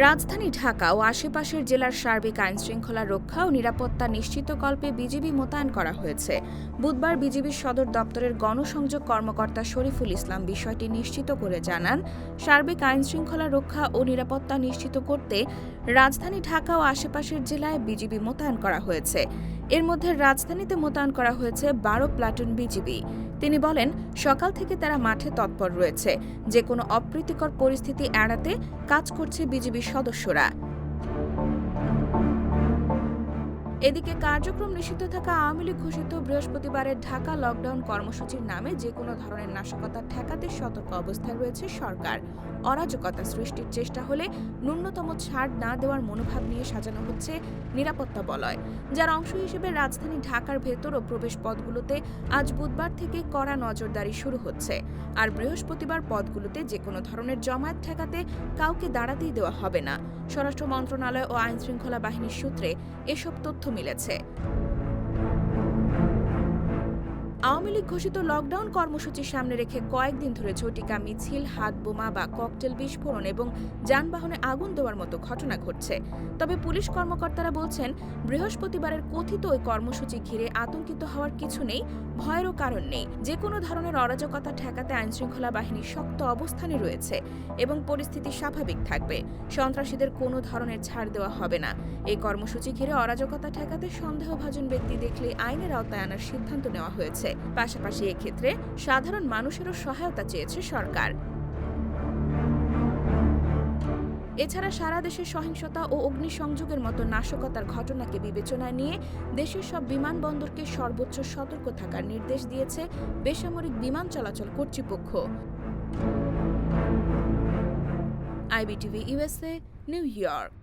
রাজধানী ঢাকা ও আশেপাশের জেলার সার্বিক আইন শৃঙ্খলা রক্ষা ও নিরাপত্তা নিশ্চিতকল্পে বিজিবি মোতায়েন করা হয়েছে। বুধবার বিজিবির সদর দপ্তরের গণসংযোগ কর্মকর্তা শরীফুল ইসলাম বিষয়টি নিশ্চিত করে জানান, সার্বিক আইন শৃঙ্খলা রক্ষা ও নিরাপত্তা নিশ্চিত করতে রাজধানী ঢাকা ও আশেপাশের জেলায় বিজিবি মোতায়েন করা হয়েছে। এর মধ্যে রাজধানীতে মোতায়েন করা হয়েছে বারো প্লাটুন বিজিবি। তিনি বলেন, সকাল থেকে তারা মাঠে তৎপর রয়েছে। যে কোনো অপ্রীতিকর পরিস্থিতি এড়াতে কাজ করছে বিজিবির সদস্যরা। এদিকে কার্যক্রম নিষিদ্ধ থাকা আওয়ামী লীগ ঘোষিত বৃহস্পতিবারের ঢাকা লকডাউন কর্মসূচির নামে যে কোনো ধরনের নাশকতা ঠেকাতে সতর্ক অবস্থায় রয়েছে সরকার। অরাজকতা সৃষ্টির চেষ্টা হলে ন্যূনতম ছাড় না দেওয়ার মনোভাব নিয়ে সাজানো হচ্ছে নিরাপত্তা বলয়। যার অংশ হিসেবে রাজধানী ঢাকার ভেতর ও প্রবেশ পথগুলোতে আজ বুধবার থেকে কড়া নজরদারি শুরু হচ্ছে। আর বৃহস্পতিবার পথগুলোতে যে কোনো ধরনের জমায়েত ঠেকাতে কাউকে দাঁড়াতেই দেওয়া হবে না। স্বরাষ্ট্র মন্ত্রণালয় ও আইনশৃঙ্খলা বাহিনীর সূত্রে এসব তথ্য মিলেছে। আওয়ামী লীগ ঘোষিত লকডাউন কর্মসূচির সামনে রেখে কয়েকদিন ধরে ঝটিকা মিছিল, হাত বোমা বা ককটেল বিস্ফোরণ এবং যানবাহনে আগুন দেওয়ার মতো ঘটনা ঘটছে। তবে পুলিশ কর্মকর্তারা বলছেন, বৃহস্পতিবারের কথিত ওই কর্মসূচি ঘিরে আতঙ্কিত হওয়ার কিছু নেই, ভয়েরও কারণ নেই। যে কোনো ধরনের অরাজকতা ঠেকাতে আইনশৃঙ্খলা বাহিনী শক্ত অবস্থানে রয়েছে এবং পরিস্থিতি স্বাভাবিক থাকবে। সন্ত্রাসীদের কোনো ধরনের ছাড় দেওয়া হবে না। এই কর্মসূচি ঘিরে অরাজকতা ঠেকাতে সন্দেহভাজন ব্যক্তি দেখলে আইনের আওতায় আনার সিদ্ধান্ত নেওয়া হয়েছে। পাশাপাশি এক্ষেত্রে সাধারণ মানুষেরও সহায়তা চেয়েছে সরকার। এছাড়া সারা দেশে সহিংসতা ও অগ্নিসংযোগের মতো নাশকতার ঘটনাকে বিবেচনায় নিয়ে দেশের সব বিমানবন্দরকে সর্বোচ্চ সতর্ক থাকার নির্দেশ দিয়েছে বেসামরিক বিমান চলাচল কর্তৃপক্ষ। IBTV USA New York.